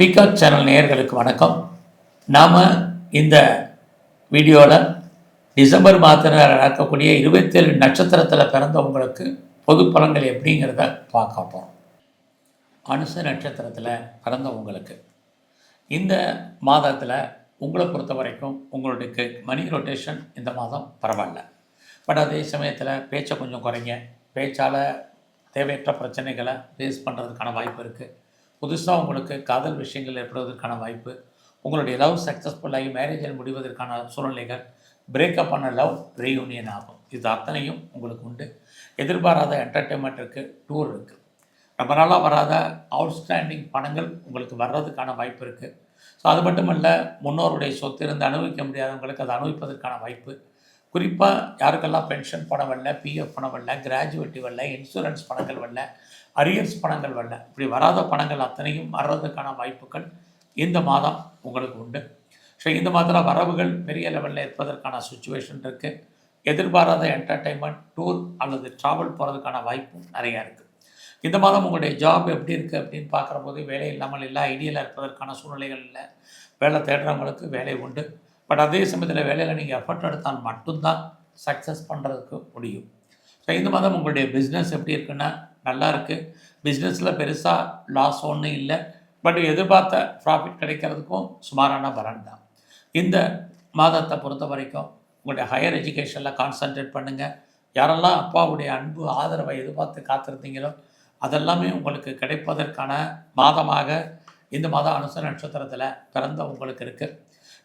Peacock channel நேயர்களுக்கு வணக்கம். நாம் இந்த வீடியோவில் டிசம்பர் மாதத்தில் நடக்கக்கூடிய இருபத்தேழு நட்சத்திரத்தில் பிறந்தவங்களுக்கு பொது பலன்கள் எப்படிங்கிறத பார்க்க போகிறோம் அனுச நட்சத்திரத்தில் பிறந்தவங்களுக்கு இந்த மாதத்தில் உங்களை பொறுத்த வரைக்கும் உங்களுக்கு மணி ரொட்டேஷன் இந்த மாதம் பரவாயில்ல. பட் அதே சமயத்தில் பேச்சை கொஞ்சம் குறைங்க. பேச்சால் தேவையற்ற பிரச்சனைகளை ஃபேஸ் பண்ணுறதுக்கான வாய்ப்பு இருக்குது புதுசாக உங்களுக்கு காதல் விஷயங்கள் ஏற்படுவதற்கான வாய்ப்பு உங்களுடைய லவ் சக்ஸஸ்ஃபுல்லாகி மேரேஜில் முடிவதற்கான சூழ்நிலைகள் பிரேக்கப் பண்ண லவ் ரீயூனியன் ஆகும். இது அத்தனையும் உங்களுக்கு உண்டு. எதிர்பாராத என்டர்டெயின்மெண்ட் இருக்குது டூர் இருக்குது ரொம்ப நாளாக வராத அவுட்ஸ்டாண்டிங் பணங்கள் உங்களுக்கு வர்றதுக்கான வாய்ப்பு இருக்குது ஸோ அது மட்டும் இல்லை முன்னோருடைய சொத்து இருந்து அனுபவிக்க முடியாதவங்களுக்கு அதை அனுபவிப்பதற்கான வாய்ப்பு குறிப்பாக யாருக்கெல்லாம் பென்ஷன் பணம் வரல பிஎஃப் பணம் வரல கிராஜுவேட்டி வரல இன்சூரன்ஸ் பணங்கள் வரல அரியர்ஸ் பணங்கள் வரல இப்படி வராத பணங்கள் அத்தனையும் வர்றதுக்கான வாய்ப்புகள் இந்த மாதம் உங்களுக்கு உண்டு. ஸோ இந்த மாதத்தில் வரவுகள் பெரிய லெவலில் இருப்பதற்கான சுச்சுவேஷன் இருக்குது எதிர்பாராத என்டர்டைன்மெண்ட் டூர் அல்லது ட்ராவல் போகிறதுக்கான வாய்ப்பும் நிறையா இருக்குது இந்த மாதம் உங்களுடைய ஜாப் எப்படி இருக்குது அப்படின்னு பார்க்குற போது வேலை இல்லாமல் இல்லை ஐடியில் இருப்பதற்கான சூழ்நிலைகள் இல்லை. வேலை தேடுறவங்களுக்கு வேலை உண்டு. பட் அதே சமயத்தில் வேலையில் நீங்கள் எஃபர்ட் எடுத்தால் மட்டும்தான் சக்ஸஸ் பண்ணுறதுக்கு முடியும். ஸோ இந்த மாதம் உங்களுடைய பிஸ்னஸ் எப்படி இருக்குன்னா நல்லா இருக்குது பிஸ்னஸில் பெருசாக லாஸ் ஒன்றும் இல்லை. பட் எதிர்பார்த்த ப்ராஃபிட் கிடைக்கிறதுக்கும் சுமாரான பலன் தான். இந்த மாதத்தை பொறுத்த வரைக்கும் உங்களுடைய ஹையர் எஜுகேஷனில் கான்சன்ட்ரேட் பண்ணுங்கள் யாரெல்லாம் அப்பாவுடைய அன்பு ஆதரவை எதிர்பார்த்து காத்திருந்தீங்களோ அதெல்லாமே உங்களுக்கு கிடைப்பதற்கான மாதமாக இந்த மாதம் அனுச நட்சத்திரத்தில் பிறந்த உங்களுக்கு இருக்குது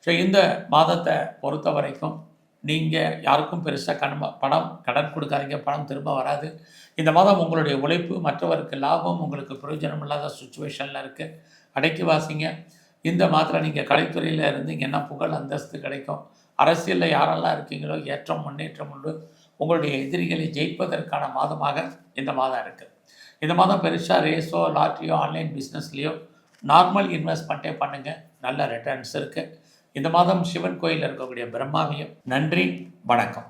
ஸோ இந்த மாதத்தை பொறுத்த வரைக்கும் நீங்கள் யாருக்கும் பெருசாக கடன் பணம் கடன் கொடுக்காதீங்க. பணம் திரும்ப வராது. இந்த மாதம் உங்களுடைய உழைப்பு மற்றவருக்கு லாபம் உங்களுக்கு பிரயோஜனம் இல்லாத சுச்சுவேஷனில் இருக்குது அடைக்கி வாசிங்க. இந்த மாதத்தில் நீங்கள் கலைத்துறையில் இருந்தீங்கன்னா புகழ் அந்தஸ்து கிடைக்கும். அரசியலில் யாரெல்லாம் இருக்கீங்களோ ஏற்றம் முன்னேற்றம் உண்டு. உங்களுடைய எதிரிகளை ஜெயிப்பதற்கான மாதமாக இந்த மாதம் இருக்குது இந்த மாதம் பெருசாக ரேஸோ லாட்ரியோ ஆன்லைன் பிஸ்னஸ்லேயோ நார்மல் இன்வெஸ்ட்மெண்ட்டே பண்ணுங்கள் நல்ல ரிட்டர்ன்ஸ் இருக்குது இந்த மாதம் சிவன் கோயிலில் இருக்கக்கூடிய பிரம்மாவியம் நன்றி வணக்கம்.